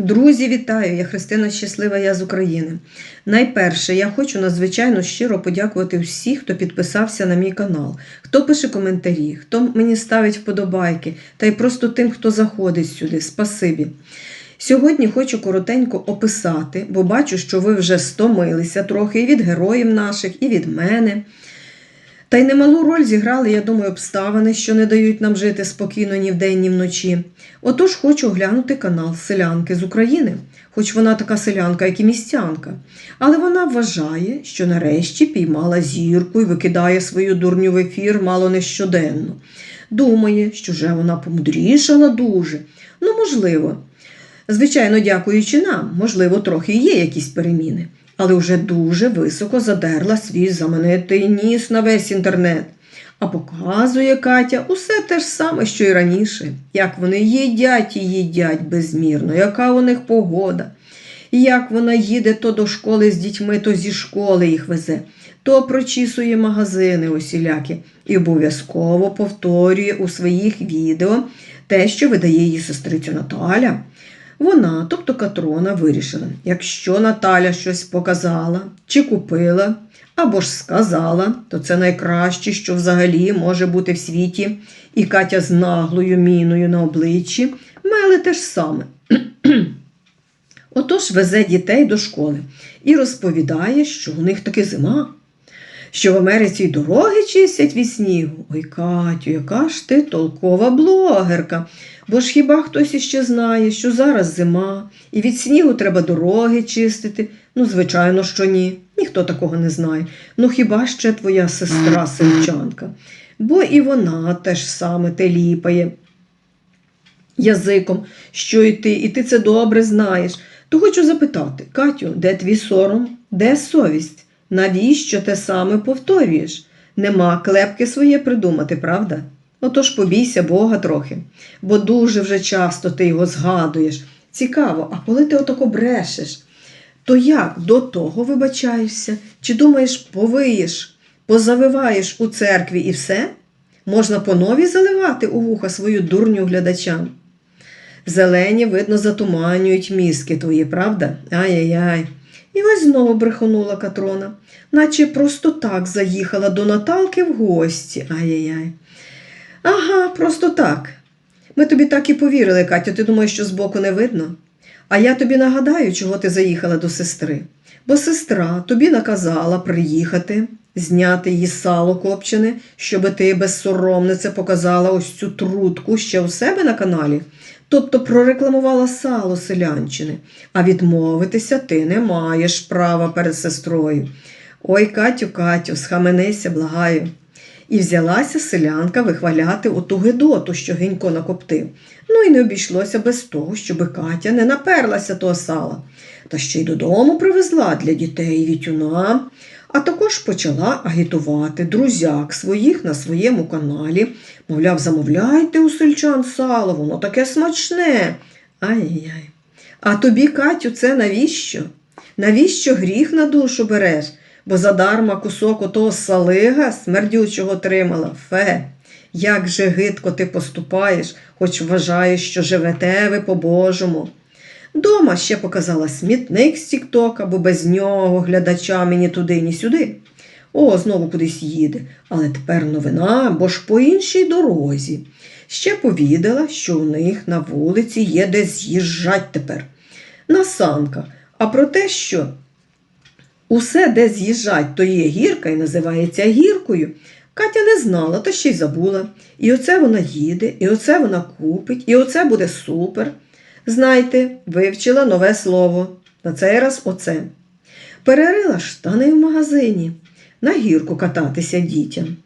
Друзі, вітаю! Я Христина Щаслива, я з України. Найперше, я хочу надзвичайно щиро подякувати всім, хто підписався на мій канал, хто пише коментарі, хто мені ставить вподобайки, та й просто тим, хто заходить сюди. Спасибі. Сьогодні хочу коротенько описати, бо бачу, що ви вже стомилися трохи і від героїв наших, і від мене. Та й немалу роль зіграли, я думаю, обставини, що не дають нам жити спокійно ні вдень, ні вночі. Отож хочу оглянути канал селянки з України, хоч вона така селянка, як і містянка. Але вона вважає, що нарешті піймала зірку і викидає свою дурню в ефір мало не щоденно. Думає, що вже вона помудрішала дуже. Ну, можливо. Звичайно, дякуючи нам, можливо, трохи є якісь переміни, але вже дуже високо задерла свій знаменитий ніс на весь інтернет. А показує Катя усе те ж саме, що й раніше, як вони їдять і їдять безмірно, яка у них погода, як вона їде то до школи з дітьми, то зі школи їх везе, то прочісує магазини усілякі і обов'язково повторює у своїх відео те, що видає її сестрицю Наталя. Вона, тобто Катрона, вирішила, якщо Наталя щось показала чи купила, або ж сказала, то це найкраще, що взагалі може бути в світі, і Катя з наглою міною на обличчі мели те ж саме. Отож везе дітей до школи і розповідає, що у них таки зима, що в Америці й дороги чистять від снігу. Ой, Катю, яка ж ти толкова блогерка. Бо ж хіба хтось іще знає, що зараз зима, і від снігу треба дороги чистити? Ну, звичайно, що ні. Ніхто такого не знає. Ну хіба ще твоя сестра сельчанка? Бо і вона теж саме те ліпає язиком, що й ти, і ти це добре знаєш. То хочу запитати, Катю, де твій сором, де совість? Навіщо те саме повторюєш? Нема клепки своє придумати, правда? Отож побійся Бога трохи, бо дуже вже часто ти його згадуєш. Цікаво, а коли ти отако брешеш, то як до того вибачаєшся? Чи думаєш, повиєш, позавиваєш у церкві і все? Можна по нові заливати у вуха свою дурню глядачам? Зелені, видно, затуманюють мізки твої, правда? Ай-яй-яй. І ось знову брехонула Катрона, наче просто так заїхала до Наталки в гості. Ай-яй-яй. Ага, просто так. Ми тобі так і повірили, Катю, ти думаєш, що збоку не видно? А я тобі нагадаю, чого ти заїхала до сестри. Бо сестра тобі наказала приїхати, зняти її сало копчене, щоб ти безсоромнице показала ось цю трутку ще у себе на каналі. Тобто прорекламувала сало селянчини, а відмовитися ти не маєш права перед сестрою. Ой, Катю, Катю, схаменися, благаю. І взялася селянка вихваляти оту гидоту, що генько накоптив. Ну і не обійшлося без того, щоби Катя не наперлася того сала, та ще й додому привезла для дітей вітюна, а також почала агітувати друзяк своїх на своєму каналі. Мовляв, замовляйте у сельчан сало, воно таке смачне. Ай-яй. А тобі, Катю, це навіщо? Навіщо гріх на душу береш? бо задарма кусок отого салига смердючого тримала. Фе, як же гидко ти поступаєш, хоч вважаєш, що живете ви по-божому. Дома ще показала смітник з Тіктока, бо без нього глядача мені туди, ні сюди. О, знову кудись їде. Але тепер новина, бо ж по іншій дорозі. Ще повідала, що у них на вулиці є де з'їжджать тепер. На санках. А про те, що Усе, де з'їжджать, то є гірка і називається гіркою. Катя не знала, та ще й забула. І оце вона їде, і оце вона купить, і оце буде супер. Знайте, вивчила нове слово. На цей раз оце. Перерила штани в магазині, на гірку кататися дітям.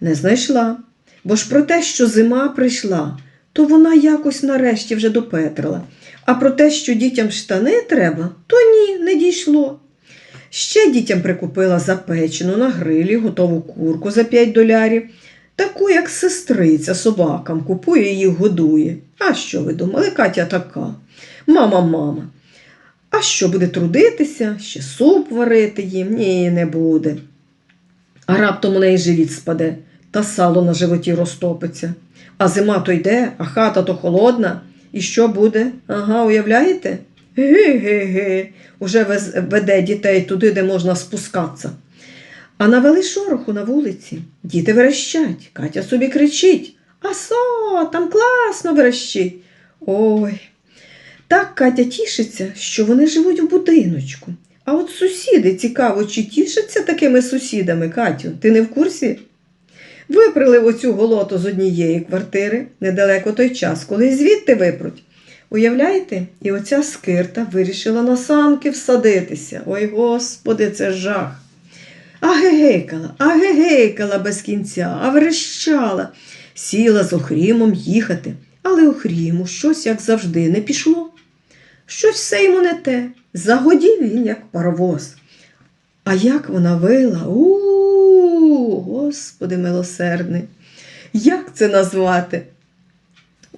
Не знайшла, бо ж про те, що зима прийшла, то вона якось нарешті вже допетрила. А про те, що дітям штани треба, то ні, не дійшло. Ще дітям прикупила запечену на грилі готову курку за 5 долярів, таку, як сестриця собакам купує і їх годує. А що ви думали, Катя така? Мама, мама. А що буде трудитися, ще суп варити їм? Ні, не буде. А раптом у неї живіт спаде, та сало на животі розтопиться. А зима то йде, а хата то холодна, І що буде? Ага, уявляєте? Ге-ге-ге. Уже веде дітей туди, де можна спускатися. А навели шороху на вулиці. Діти верещать. Катя собі кричить. А со, там класно верещить. Ой. Так Катя тішиться, що вони живуть в будиночку. А от сусіди цікаво, чи тішаться такими сусідами, Катю, ти не в курсі? Виприли оцю голоту з однієї квартири недалеко той час, коли звідти випруть. Уявляєте? І оця скирта вирішила на санки всадитися. Ой, господи, це жах. А гегейкала, а гегейкала без кінця, а верещала. Сіла з Охрімом їхати, але Охріму щось, як завжди, не пішло. Щось все йому не те. Загодів він, як паровоз. А як вона вила? У, господи милосердний. Як це назвати?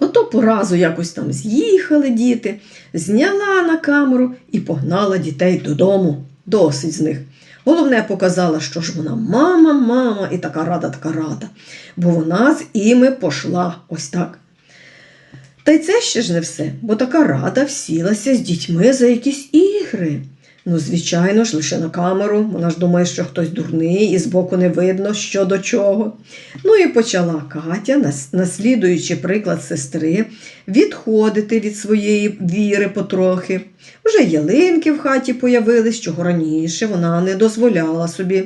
Ото поразу якось там з'їхали діти, зняла на камеру і погнала дітей додому. Досить з них. Головне показала, що ж вона мама, мама і така рада, така рада, бо вона з іми пошла ось так. Та й це ще ж не все, бо така рада всілася з дітьми за якісь ігри. Ну, звичайно ж, лише на камеру. Вона ж думає, що хтось дурний і збоку не видно, що до чого. Ну і почала Катя, наслідуючи приклад сестри, відходити від своєї віри потрохи. Вже ялинки в хаті появились, чого раніше вона не дозволяла собі.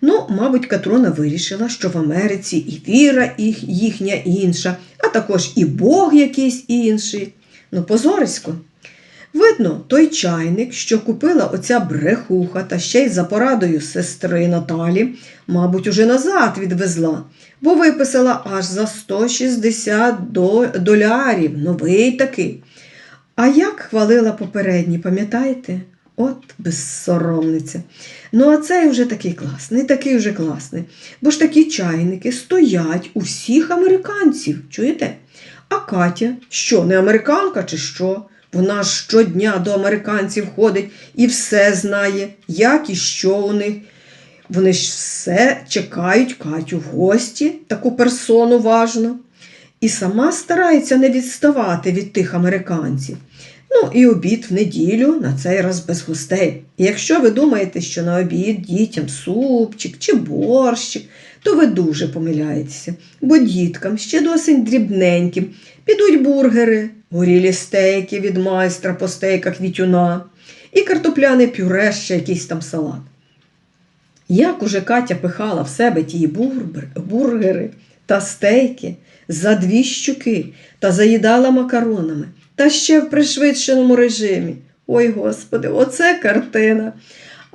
Ну, мабуть, Катрона вирішила, що в Америці і віра їх, їхня інша, а також і Бог якийсь інший. Ну, позорисько. Видно, той чайник, що купила оця брехуха та ще й за порадою сестри Наталі, мабуть, уже назад відвезла, бо виписала аж за 160 до- долярів, новий такий. А як хвалила попередній, пам'ятаєте? От безсоромниця. Ну, а цей вже такий класний, такий вже класний. Бо ж такі чайники стоять у всіх американців, чуєте? А Катя, що, не американка чи що? Вона щодня до американців ходить і все знає, як і що у них. Вони ж все чекають Катю в гості, таку персону важну. І сама старається не відставати від тих американців. Ну і обід в неділю на цей раз без гостей. І якщо ви думаєте, що на обід дітям супчик чи борщик, то ви дуже помиляєтеся, бо діткам ще досить дрібненьким підуть бургери, горілі стейки від майстра по стейках вітюна і картопляне пюре, ще якийсь там салат. Як уже Катя пихала в себе ті бургери та стейки за дві щуки та заїдала макаронами, та ще в пришвидшеному режимі. Ой, Господи, оце картина.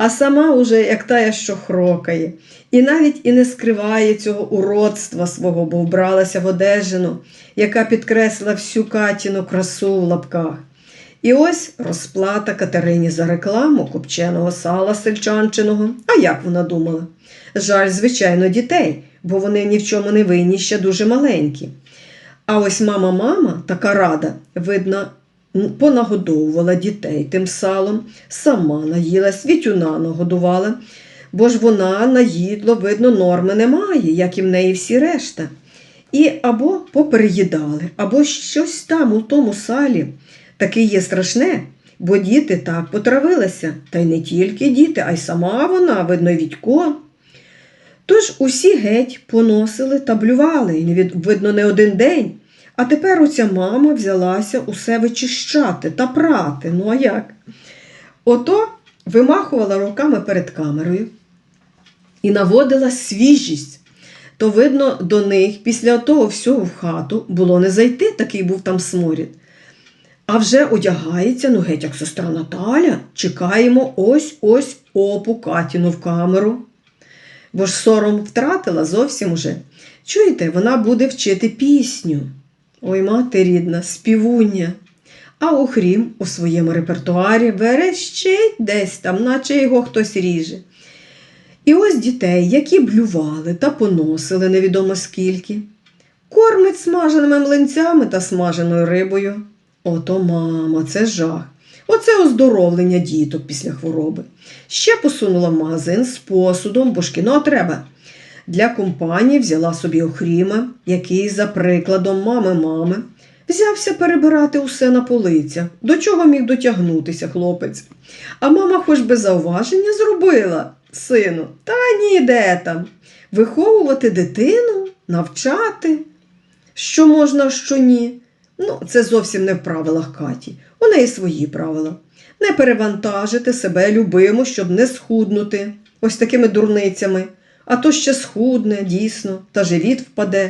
А сама уже як тая, що хрокає, і навіть і не скриває цього уродства свого, бо вбралася в одежину, яка підкреслила всю Катіну красу в лапках. І ось розплата Катерині за рекламу копченого сала сельчанчиного. А як вона думала? Жаль, звичайно, дітей, бо вони ні в чому не винні, ще дуже маленькі. А ось мама-мама, така рада, видно, понагодовувала дітей тим салом, сама наїлась, вітюна нагодувала, бо ж вона на їдло, видно, норми не має, як і в неї всі решта. І або попереїдали, або щось там у тому салі таке є страшне, бо діти так потравилися, та й не тільки діти, а й сама вона, видно, й Відько. Тож усі геть поносили та блювали, і видно, не один день. А тепер оця мама взялася усе вичищати та прати. Ну а як? Ото вимахувала руками перед камерою і наводила свіжість. То, видно, до них після того всього в хату було не зайти, такий був там сморід. А вже одягається, ну геть як сестра Наталя, чекаємо ось ось опу Катіну в камеру. Бо ж сором втратила зовсім уже. Чуєте, вона буде вчити пісню. Ой, мати рідна, співуння. А Охрім у своєму репертуарі верещить десь там, наче його хтось ріже. І ось дітей, які блювали та поносили невідомо скільки, кормить смаженими млинцями та смаженою рибою. Ото мама, це жах. Оце оздоровлення діток після хвороби. Ще посунула в магазин з посудом, бо ж кіно треба. Для компанії взяла собі Охріма, який, за прикладом мами-мами, Взявся перебирати усе на полицях. До чого міг дотягнутися хлопець? А мама хоч би зауваження зробила, сину, та ні, де там. Виховувати дитину, навчати, що можна, що ні. Ну, це зовсім не в правилах Каті. У неї свої правила. Не перевантажити себе любимо, щоб не схуднути ось такими дурницями, а то ще схудне, дійсно, та живіт впаде.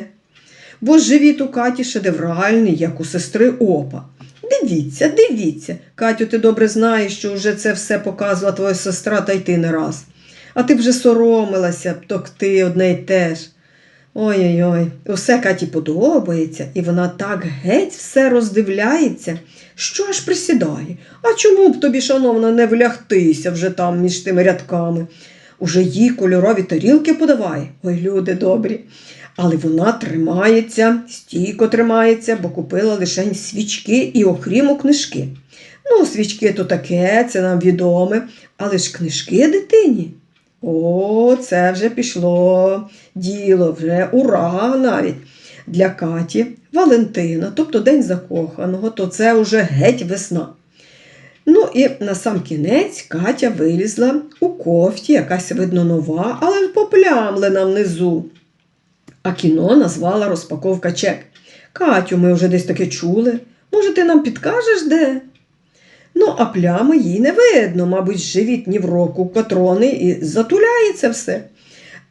Бо живіт у Каті шедевральний, як у сестри Опа. Дивіться, дивіться. Катю, ти добре знаєш, що вже це все показувала твоя сестра, та й ти не раз. А ти вже соромилася токти одне й те ж. Ой-ой-ой, усе Каті подобається, і вона так геть все роздивляється, що аж присідає. А чому б тобі, шановна, не влягтися вже там між тими рядками? Уже їй кольорові тарілки подавай. Ой, люди добрі. Але вона тримається, стійко тримається, бо купила лише свічки і окрім книжки. Ну, свічки то таке, це нам відоме, але ж книжки дитині. О, це вже пішло діло, вже ура навіть. Для Каті Валентина, тобто День закоханого, то це вже геть весна. Ну і на сам кінець Катя вилізла у кофті, якась видно нова, але поплямлена внизу. А кіно назвала розпаковка чек. Катю, ми вже десь таке чули. Може, ти нам підкажеш де? Ну, а плями їй не видно, мабуть, живітні в року катрони і затуляє це все.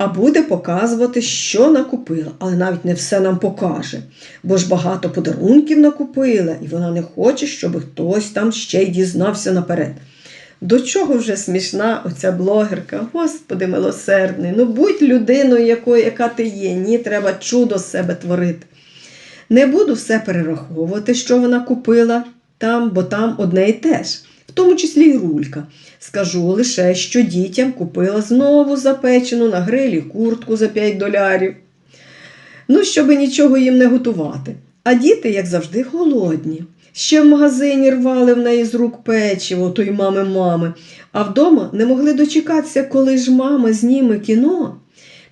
А буде показувати, що накупила, але навіть не все нам покаже, бо ж багато подарунків накупила, і вона не хоче, щоб хтось там ще й дізнався наперед. До чого вже смішна оця блогерка? Господи милосердний, ну будь людиною, якою, яка ти є, ні, треба чудо з себе творити. Не буду все перераховувати, що вона купила там, бо там одне і те ж, в тому числі й рулька. Скажу лише, що дітям купила знову запечену на грилі куртку за 5 долярів. Ну, щоби нічого їм не готувати. А діти, як завжди, голодні. Ще в магазині рвали в неї з рук печиво, то й мами мами, а вдома не могли дочекатися, коли ж мама зніме кіно,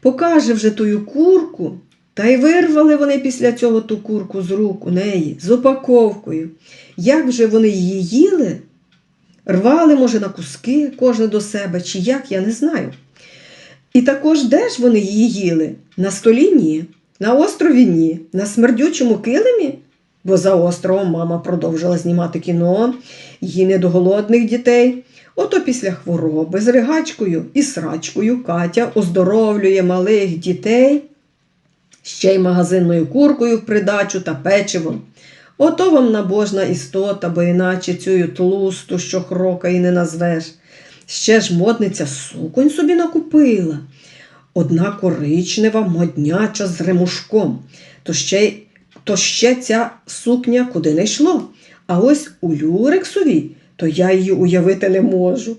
покаже вже тую курку, та й вирвали вони після цього ту курку з рук у неї з упаковкою. Як вже вони її їли? Рвали, може, на куски, кожне до себе, чи як, я не знаю. І також де ж вони її їли? На столі ні, на острові ні, на смердючому килимі? Бо за островом мама продовжила знімати кіно, їй не до голодних дітей. Ото після хвороби з ригачкою і срачкою Катя оздоровлює малих дітей ще й магазинною куркою в придачу та печивом. Ото вам набожна істота, бо іначе цю тлусту, що хрока і не назвеш. Ще ж модниця суконь собі накупила. Одна коричнева, модняча з ремушком. То ще, то ще ця сукня куди не йшло. А ось у люрексовій, то я її уявити не можу.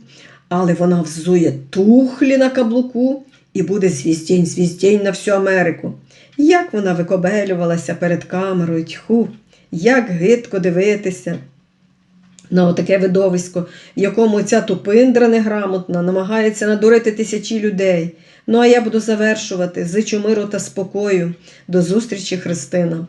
Але вона взує тухлі на каблуку і буде звіздень звіздень на всю Америку. Як вона викобелювалася перед камерою, тьху, як гидко дивитися на отаке видовисько, в якому ця тупиндра неграмотна намагається надурити тисячі людей. Ну а я буду завершувати. Зичу миру та спокою. До зустрічі, Христина.